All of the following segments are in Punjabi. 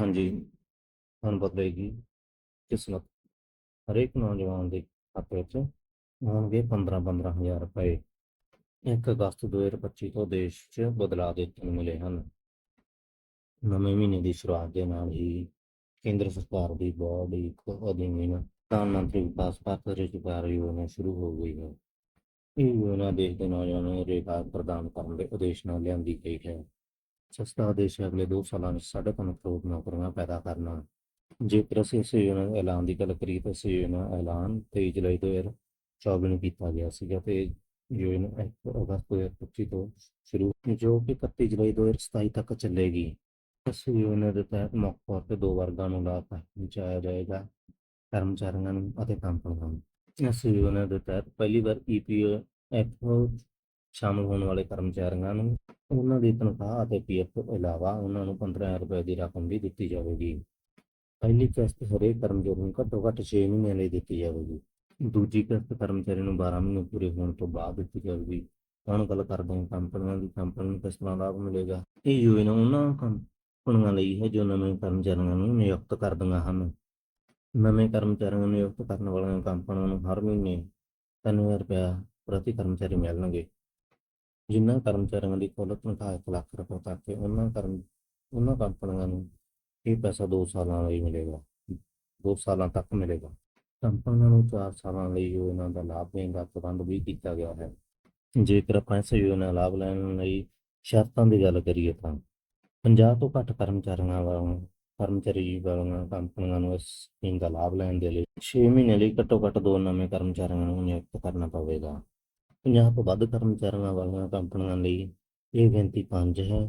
ਹਾਂਜੀ। ਹੁਣ ਬਦਲੇਗੀ ਕਿਸਮਤ ਹਰੇਕ ਨੌਜਵਾਨ ਦੇ ਖਾਤੇ ਵਿੱਚ ਆਉਣਗੇ 15-15000 ਰੁਪਏ। 1 ਅਗਸਤ 2025 ਤੋਂ ਦੇਸ਼ 'ਚ ਬਦਲਾਅ ਦੇਖਣ ਨੂੰ ਮਿਲੇ ਹਨ। ਨਵੇਂ ਮਹੀਨੇ ਦੀ ਸ਼ੁਰੂਆਤ ਦੇ ਨਾਲ ਹੀ ਕੇਂਦਰ ਸਰਕਾਰ ਦੀ ਬਹੁਤ ਇੱਕ ਅਧੀਨ ਪ੍ਰਧਾਨ ਮੰਤਰੀ ਵਿਕਾਸ ਭਾਰਤ ਰੁਜ਼ਗਾਰ ਯੋਜਨਾ ਸ਼ੁਰੂ ਹੋ ਗਈ ਹੈ। ਇਹ ਯੋਜਨਾ ਦੇਸ਼ ਦੇ ਨੌਜਵਾਨਾਂ ਨੂੰ ਰੁਜ਼ਗਾਰ ਪ੍ਰਦਾਨ ਕਰਨ ਦੇ ਉਦੇਸ਼ ਨਾਲ ਲਿਆਂਦੀ ਗਈ ਹੈ। ਸਸਤਾ ਉਦੇਸ਼ ਹੈ ਅਗਲੇ 2 ਸਾਲਾਂ ਵਿੱਚ ਸਾਢੇ ਤਿੰਨ ਕਰੋੜ ਨੌਕਰੀਆਂ ਪੈਦਾ ਕਰਨਾ ਜੇਕਰ ਅਸੀਂ ਇਸ ਯੋਜਨਾ ਐਲਾਨ ਦੀ ਗੱਲ ਕਰੀਏ ਤਾਂ ਇਸ ਯੋਜਨਾ ਐਲਾਨ 23 ਜੁਲਾਈ 2024 ਨੂੰ ਕੀਤਾ ਗਿਆ ਸੀਗਾ ਤੇ ਯੋਜਨਾ 1 ਅਗਸਤ 2025 ਤੋਂ ਸ਼ੁਰੂ ਜੋ ਕਿ 31 ਜੁਲਾਈ 2027 ਤੱਕ ਚੱਲੇਗੀ। ਇਸ ਯੋਜਨਾ ਦੇ ਤਹਿਤ ਮੁੱਖ ਤੌਰ ਤੇ ਦੋ ਵਰਗਾਂ ਨੂੰ ਲਾਭ ਪਹੁੰਚਾਇਆ ਜਾਏਗਾ, ਕਰਮਚਾਰੀਆਂ ਨੂੰ ਅਤੇ ਕੰਪਨੀਆਂ ਨੂੰ। ਇਸ ਯੋਜਨਾ ਦੇ ਤਹਿਤ ਪਹਿਲੀ ਵਾਰ ਈਪੀਐਫ ਸ਼ਾਮਲ ਹੋਣ ਵਾਲੇ ਕਰਮਚਾਰੀਆਂ ਨੂੰ ਉਹਨਾਂ ਦੀ ਤਨਖਾਹ ਅਤੇ ਪੀਐਫ ਤੋਂ ਇਲਾਵਾ ਉਹਨਾਂ ਨੂੰ 15000 ਰੁਪਏ ਦੀ ਰਕਮ ਵੀ ਦਿੱਤੀ ਜਾਵੇਗੀ। ਪਹਿਲੀ ਕਿਸ਼ਤ ਹਰੇਕ ਕਰਮਚਾਰੀ ਨੂੰ ਘੱਟੋ ਘੱਟ 6 ਮਹੀਨਿਆਂ ਲਈ ਦਿੱਤੀ ਜਾਵੇਗੀ। ਦੂਜੀ ਕਿਸ਼ਤ ਕਰਮਚਾਰੀ ਨੂੰ 12 ਮਹੀਨੇ ਪੂਰੇ ਹੋਣ ਤੋਂ ਬਾਅਦ ਦਿੱਤੀ ਜਾਵੇਗੀ। ਹੁਣ ਗੱਲ ਕਰਦੇ ਹਾਂ? ਕੰਪਨੀਆਂ ਦੀ ਕੰਪਨੀ ਨੂੰ ਕਿਸ ਤਰ੍ਹਾਂ ਲਾਭ ਮਿਲੇਗਾ। ਇਹ ਯੋਜਨਾ ਉਹਨਾਂ ਕੰਪਨੀਆਂ ਲਈ ਹੈ ਜੋ ਨਵੇਂ ਕਰਮਚਾਰੀਆਂ ਨੂੰ ਨਿਯੁਕਤ ਕਰਦੀਆਂ ਹਨ। ਨਵੇਂ ਕਰਮਚਾਰੀਆਂ ਨੂੰ ਨਿਯੁਕਤ ਕਰਨ ਵਾਲੀਆਂ ਕੰਪਨੀਆਂ ਨੂੰ ਹਰ ਮਹੀਨੇ 3000 ਰੁਪਏ ਪ੍ਰਤੀ ਕਰਮਚਾਰੀ ਮਿਲਣਗੇ। ਜਿਨ੍ਹਾਂ ਕਰਮਚਾਰੀਆਂ ਦੀ ਕੁੱਲ ਤਨਖਾਹ 1 ਲੱਖ ਰੁਪਏ ਤੱਕ ਹੈ, ਉਹਨਾਂ ਕਰਮ, ਉਹਨਾਂ ਕੰਪਨੀਆਂ ਨੂੰ ਇਹ ਪੈਸਾ 2 ਸਾਲਾਂ ਲਈ ਮਿਲੇਗਾ 2 ਸਾਲਾਂ ਤੱਕ ਮਿਲੇਗਾ। ਕੰਪਨੀਆਂ ਨੂੰ 4 ਸਾਲਾਂ ਲਈ ਯੋਜਨਾ ਦਾ ਲਾਭ ਦੇਣ ਦਾ ਪ੍ਰਬੰਧ ਵੀ ਕੀਤਾ ਗਿਆ ਹੈ। ਜੇਕਰ ਆਪਾਂ ਇਸ ਯੋਜਨਾ ਲਾਭ ਲੈਣ ਲਈ ਸ਼ਰਤਾਂ ਦੀ ਗੱਲ ਕਰੀਏ ਤਾਂ 50 ਤੋਂ ਘੱਟ ਕਰਮਚਾਰੀਆਂ ਵਾਲੀਆਂ ਕਰਮਚਾਰੀ ਵਾਲੀਆਂ ਕੰਪਨੀਆਂ ਨੂੰ ਇਸ ਸਕੀਮ ਦਾ ਲਾਭ ਲੈਣ ਦੇ ਲਈ 6 ਮਹੀਨੇ ਲਈ ਘੱਟੋ ਘੱਟ ਦੋ ਨਵੇਂ ਕਰਮਚਾਰੀਆਂ ਨੂੰ ਨਿਯੁਕਤ ਕਰਨਾ ਪਵੇਗਾ। 50 ਤੋਂ ਵੱਧ ਕਰਮਚਾਰੀਆਂ ਵਾਲੀਆਂ ਕੰਪਨੀਆਂ ਲਈ ਇਹ ਗਿਣਤੀ 5 ਹੈ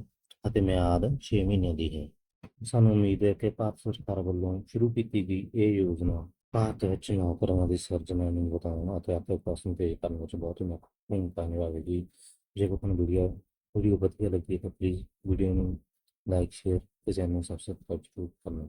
ਅਤੇ ਮਿਆਦ 6 ਮਹੀਨਿਆਂ ਦੀ ਹੈ। ਸਾਨੂੰ ਉਮੀਦ ਹੈ ਕਿ ਭਾਰਤ ਸਰਕਾਰ ਵੱਲੋਂ ਸ਼ੁਰੂ ਕੀਤੀ ਗਈ ਇਹ ਯੋਜਨਾ ਭਾਰਤ ਵਿੱਚ ਨੌਕਰੀਆਂ ਦੀ ਸਿਰਜਣਾ ਨੂੰ ਵਧਾਉਣ ਅਤੇ ਆਪਣੇ ਪਾਸੋਂ ਤੇਜ਼ ਕਰਨ ਵਿੱਚ ਬਹੁਤ ਹੀ ਮੁੱਖ ਭੂਮਿਕਾ ਨਿਭਾਵੇਗੀ। ਜੇਕਰ ਤੁਹਾਨੂੰ ਵੀਡੀਓ ਵੀਡੀਓ ਵਧੀਆ ਲੱਗੀ ਤਾਂ ਪਲੀਜ਼ ਵੀਡੀਓ ਨੂੰ ਲਾਈਕ ਸ਼ੇਅਰ ਤੇ ਚੈਨਲ ਨੂੰ ਸਬਸਕ੍ਰਾਈਬ ਜ਼ਰੂਰ ਕਰਨਾ।